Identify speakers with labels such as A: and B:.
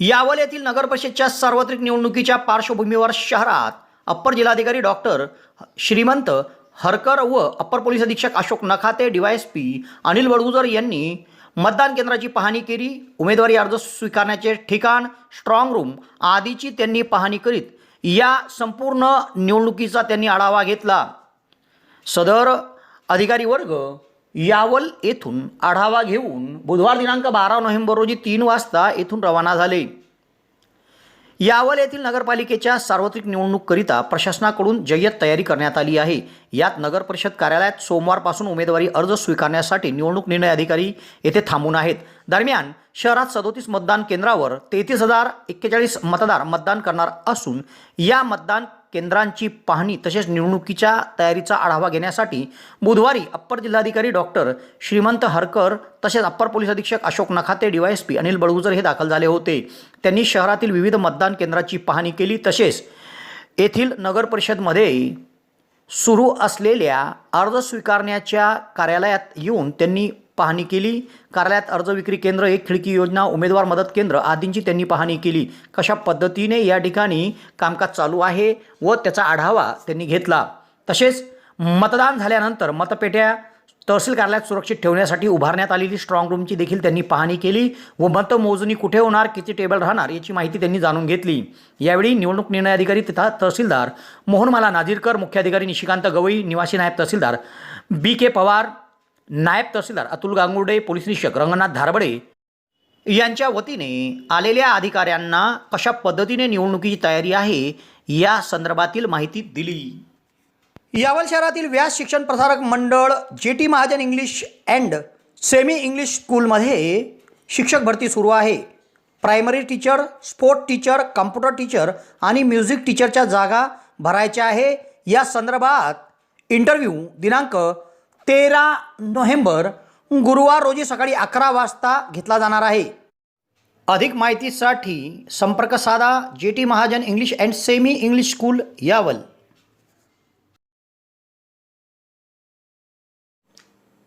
A: यावल येथील नगरपरिषदच्या सार्वत्रिक निवडणुकीच्या पार्श्वभूमीवर शहरात अप्पर जिल्हाधिकारी डॉक्टर श्रीमंत हरकर व अप्पर पोलीस अधीक्षक अशोक नखाते डीवायएसपी अनिल बडगुजर यांनी मतदान केंद्राची पाहणी केली. उमेदवारी अर्ज स्वीकारण्याचे ठिकाण स्ट्रॉंग रूम आदीची त्यांनी पाहणी करीत या संपूर्ण निवडणुकीचा त्यांनी आढावा घेतला. सदर अधिकारी वर्ग यावल येथून आढावा घेऊन बुधवार दिनांक बारा नोव्हेंबर रोजी तीन वाजता येथून रवाना झाले. यावल येथील नगरपालिकेच्या सार्वत्रिक निवडणूककरिता प्रशासनाकडून जय्यत तयारी करण्यात आली आहे. यात नगर परिषद कार्यालयात सोमवारपासून उमेदवारी अर्ज स्वीकारण्यासाठी निवडणूक निर्णय अधिकारी येथे थांबून आहेत. दरम्यान शहरात सदोतीस मतदान केंद्रावर तेहतीस हजार एक्केचाळीस मतदार मतदान करणार असून या मतदान केंद्रांची पाहणी तसेच निवडणुकीच्या तयारीचा आढावा घेण्यासाठी बुधवारी अप्पर जिल्हाधिकारी डॉक्टर श्रीमंत हरकर तसेच अप्पर पोलीस अधीक्षक अशोक नखाते डीवायएसपी अनिल बडगुजर हे दाखल झाले होते. त्यांनी शहरातील विविध मतदान केंद्राची पाहणी केली तसेच येथील नगर परिषदमध्ये सुरू असलेल्या अर्ज स्वीकारण्याच्या कार्यालयात येऊन त्यांनी पाहणी केली. कार्यालयात अर्ज विक्री केंद्र एक खिडकी योजना उमेदवार मदत केंद्र आदींची त्यांनी पाहणी केली. कशा पद्धतीने या ठिकाणी कामकाज चालू आहे व त्याचा आढावा त्यांनी घेतला. तसेच मतदान झाल्यानंतर मतपेट्या तहसील कार्यालयात सुरक्षित ठेवण्यासाठी उभारण्यात आलेली स्ट्रॉंग रूमची देखील त्यांनी पाहणी केली. व मतमोजणी कुठे होणार किती टेबल राहणार याची माहिती त्यांनी जाणून घेतली. यावेळी निवडणूक निर्णय अधिकारी तथा तहसीलदार मोहनमाला नाझीरकर मुख्याधिकारी निशिकांत गवई निवासी नायब तहसीलदार बी के पवार नायब तहसीलदार अतुल गांगुर्डे पोलीस निरीक्षक रंगनाथ धारबडे यांच्या वतीने आलेल्या अधिकाऱ्यांना कशा पद्धतीने निवडणुकीची तयारी आहे या संदर्भातील माहिती दिली. यावल शहरातील व्यास शिक्षण प्रसारक मंडळ J T Mahajan English and semi English स्कूलमध्ये शिक्षक भरती सुरू आहे. Primary teacher sport teacher computer teacher आणि म्युझिक टीचरच्या जागा भरायच्या आहे. या संदर्भात इंटरव्ह्यू दिनांक तेरा नोव्हेंबर गुरुवार रोजी सकाळी अकरा वाजता घेतला जाणार आहे. अधिक माहितीसाठी संपर्क साधा J T Mahajan English and semi English school Yawal.